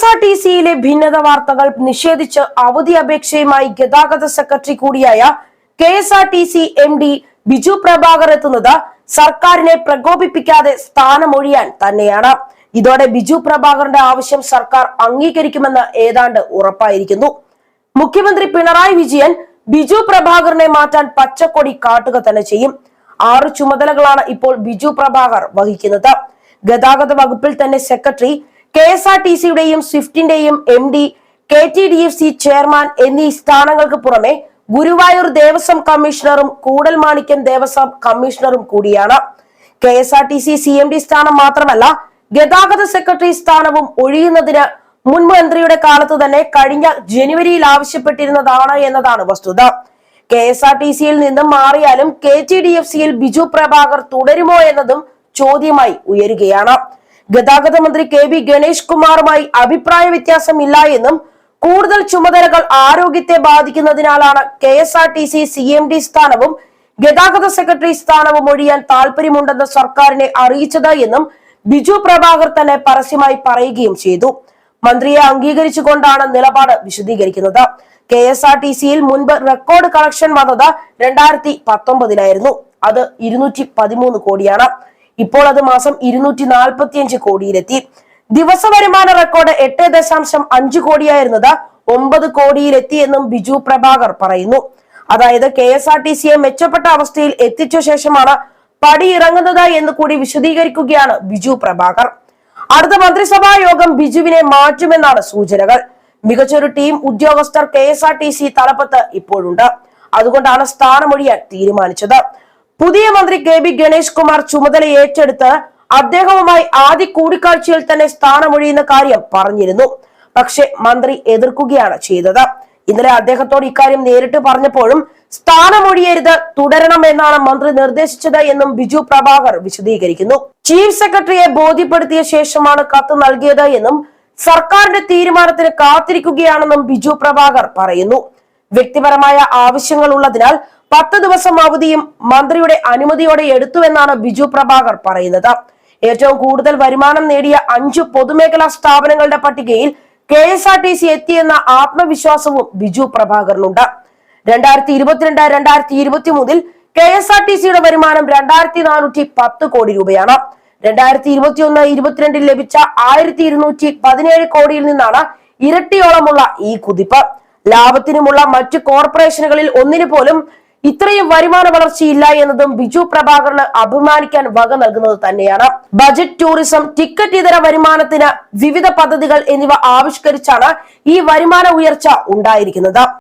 S R T സിയിലെ ഭിന്നത വാർത്തകൾ നിഷേധിച്ച് അവധി അപേക്ഷയുമായി ഗതാഗത സെക്രട്ടറി കൂടിയായ K S R T C M D Biju Prabhakar എത്തുന്നത് സർക്കാരിനെ പ്രകോപിപ്പിക്കാതെ സ്ഥാനമൊഴിയാൻ തന്നെയാണ്. ഇതോടെ ബിജു പ്രഭാകറിന്റെ ആവശ്യം സർക്കാർ അംഗീകരിക്കുമെന്ന് ഏതാണ്ട് ഉറപ്പായിരിക്കുന്നു. മുഖ്യമന്ത്രി പിണറായി വിജയൻ ബിജു പ്രഭാകറിനെ മാറ്റാൻ പച്ചക്കൊടി കാട്ടുക തന്നെ ചെയ്യും. ആറ് ചുമതലകളാണ് ഇപ്പോൾ ബിജു പ്രഭാകർ വഹിക്കുന്നത്. ഗതാഗത വകുപ്പിൽ തന്നെ secretary K S R T സിയുടെയും സ്വിഫ്റ്റിന്റെയും M D K T D F C chairman എന്നീ സ്ഥാനങ്ങൾക്ക് പുറമെ ഗുരുവായൂർ ദേവസ്വം കമ്മീഷണറും കൂടൽമാണിക്യം ദേവസ്വം കമ്മീഷണറും കൂടിയാണ്. K S R T C C M D സ്ഥാനം മാത്രമല്ല ഗതാഗത സെക്രട്ടറി സ്ഥാനവും ഒഴിയുന്നതിന് മുൻ മന്ത്രിയുടെ കാലത്ത് തന്നെ കഴിഞ്ഞ ജനുവരിയിൽ ആവശ്യപ്പെട്ടിരുന്നതാണ് എന്നതാണ് വസ്തുത. കെ എസ് ആർ ടി സിയിൽ നിന്നും മാറിയാലും കെ ടി ഡി എഫ് സിയിൽ ബിജു പ്രഭാകർ തുടരുമോ എന്നതും ചോദ്യമായി ഉയരുകയാണ്. ഗതാഗത മന്ത്രി കെ ബി ഗണേഷ് കുമാറുമായി അഭിപ്രായ വ്യത്യാസമില്ല എന്നും കൂടുതൽ ചുമതലകൾ ആരോഗ്യത്തെ ബാധിക്കുന്നതിനാലാണ് K S R T C C M D സ്ഥാനവും ഗതാഗത സെക്രട്ടറി സ്ഥാനവും ഒഴിയാൻ താല്പര്യമുണ്ടെന്ന് സർക്കാരിനെ അറിയിച്ചത് എന്നും ബിജു പ്രഭാകർ തന്നെ പരസ്യമായി പറയുകയും ചെയ്തു. മന്ത്രിയെ അംഗീകരിച്ചുകൊണ്ടാണ് നിലപാട് വിശദീകരിക്കുന്നത്. കെ എസ് ആർ ടി സിയിൽ മുൻപ് റെക്കോർഡ് കളക്ഷൻ വന്നത് രണ്ടായിരത്തി പത്തൊമ്പതിലായിരുന്നു. അത് ഇരുന്നൂറ്റി പതിമൂന്ന് കോടിയാണ്. ഇപ്പോൾ അത് മാസം ഇരുന്നൂറ്റി നാൽപ്പത്തിയഞ്ച് കോടിയിലെത്തി. ദിവസ വരുമാന റെക്കോർഡ് എട്ട് ദശാംശം അഞ്ച് കോടിയായിരുന്നത് ഒമ്പത് കോടിയിലെത്തി എന്നും ബിജു പ്രഭാകർ പറയുന്നു. അതായത് കെ എസ് ആർ ടി സിയെ മെച്ചപ്പെട്ട അവസ്ഥയിൽ എത്തിച്ച ശേഷമാണ് പടി ഇറങ്ങുന്നത് എന്ന് കൂടി വിശദീകരിക്കുകയാണ് ബിജു പ്രഭാകർ. അടുത്ത മന്ത്രിസഭാ യോഗം ബിജുവിനെ മാറ്റുമെന്നാണ് സൂചനകൾ. മികച്ചൊരു ടീം ഉദ്യോഗസ്ഥർ K S R T C തലപ്പത്ത് ഇപ്പോഴുണ്ട്. അതുകൊണ്ടാണ് സ്ഥാനമൊഴിയാൻ തീരുമാനിച്ചത്. പുതിയ മന്ത്രി കെ ബി ഗണേഷ് കുമാർ ചുമതല ഏറ്റെടുത്ത് അദ്ദേഹവുമായി ആദ്യ കൂടിക്കാഴ്ചയിൽ തന്നെ സ്ഥാനമൊഴിയുന്ന കാര്യം പറഞ്ഞിരുന്നു. പക്ഷെ മന്ത്രി എതിർക്കുകയാണ് ചെയ്തത്. ഇന്നലെ അദ്ദേഹത്തോട് ഇക്കാര്യം നേരിട്ട് പറഞ്ഞപ്പോഴും സ്ഥാനമൊഴിയരുത് തുടരണം എന്നാണ് മന്ത്രി നിർദ്ദേശിച്ചത് എന്നും ബിജു പ്രഭാകർ വിശദീകരിക്കുന്നു. ചീഫ് സെക്രട്ടറിയെ ബോധ്യപ്പെടുത്തിയ ശേഷമാണ് കത്ത് നൽകിയത് എന്നും സർക്കാരിന്റെ തീരുമാനത്തിന് കാത്തിരിക്കുകയാണെന്നും ബിജു പ്രഭാകർ പറയുന്നു. വ്യക്തിപരമായ ആവശ്യങ്ങൾ ഉള്ളതിനാൽ പത്ത് ദിവസം അവധിയും മന്ത്രിയുടെ അനുമതിയോടെ എടുത്തുവെന്നാണ് ബിജു പ്രഭാകർ പറയുന്നത്. ഏറ്റവും കൂടുതൽ വരുമാനം നേടിയ അഞ്ചു പൊതുമേഖലാ സ്ഥാപനങ്ങളുടെ പട്ടികയിൽ K S R T C എത്തിയെന്ന ആത്മവിശ്വാസവും ബിജു പ്രഭാകറിനുണ്ട്. രണ്ടായിരത്തി ഇരുപത്തിരണ്ട് രണ്ടായിരത്തി ഇരുപത്തി മൂന്നിൽ കെ എസ് ആർ ടി സിയുടെ വരുമാനം രണ്ടായിരത്തി നാനൂറ്റി പത്ത് കോടി രൂപയാണ്. രണ്ടായിരത്തി ഇരുപത്തി ഒന്ന് ഇരുപത്തിരണ്ടിൽ ലഭിച്ച ആയിരത്തി ഇരുന്നൂറ്റി പതിനേഴ് കോടിയിൽ നിന്നാണ് ഇരട്ടിയോളമുള്ള ഈ കുതിപ്പ്. ലാഭത്തിനുമുള്ള മറ്റ് കോർപ്പറേഷനുകളിൽ ഒന്നിനു പോലും ഇത്രയും വരുമാന വളർച്ചയില്ല എന്നതും ബിജു പ്രഭാകറിന് അഭിമാനിക്കാൻ വക നൽകുന്നത് തന്നെയാണ്. ബജറ്റ് ടൂറിസം ടിക്കറ്റ് ഇതര വരുമാനത്തിന് വിവിധ പദ്ധതികൾ എന്നിവ ആവിഷ്കരിച്ചാണ് ഈ വരുമാന ഉയർച്ച ഉണ്ടായിരിക്കുന്നത്.